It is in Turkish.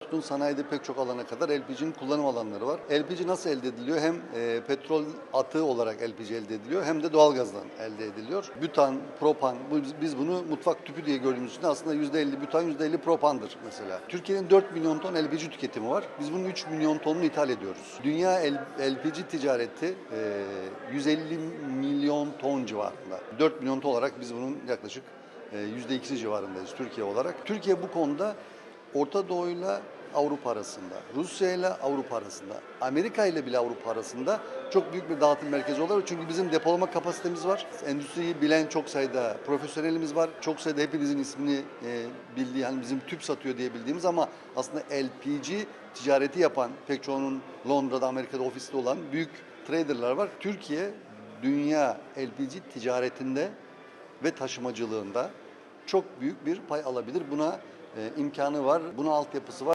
tutun sanayide pek çok alana kadar LPG'nin kullanım alanları var. LPG nasıl elde ediliyor? Hem e, petrol atığı olarak LPG elde ediliyor hem de doğalgazdan elde ediliyor. Bütan, propan, bu- biz, bunu mutfak tüpü diye gördüğümüz için aslında %50 bütan, %50 propandır mesela. Türkiye'nin 4 milyon ton LPG tüketimi var. Biz bunun 3 milyon tonunu ithal ediyoruz. Dünya LPG ticareti e, 150 milyon ton civarında. 4 milyon ton olarak biz bunun yaklaşık e, %2'si civarındayız Türkiye olarak. Türkiye bu konuda Orta Doğu'yla Avrupa arasında, Rusya ile Avrupa arasında, Amerika ile bile Avrupa arasında çok büyük bir dağıtım merkezi olabilir. Çünkü bizim depolama kapasitemiz var. Endüstriyi bilen çok sayıda profesyonelimiz var. Çok sayıda hepinizin ismini e, bildiği, yani bizim tüp satıyor diye bildiğimiz ama aslında LPG ticareti yapan, pek çoğunun Londra'da, Amerika'da ofiste olan büyük traderlar var. Türkiye dünya LPG ticaretinde ve taşımacılığında çok büyük bir pay alabilir. Buna e, imkanı var, buna altyapısı var.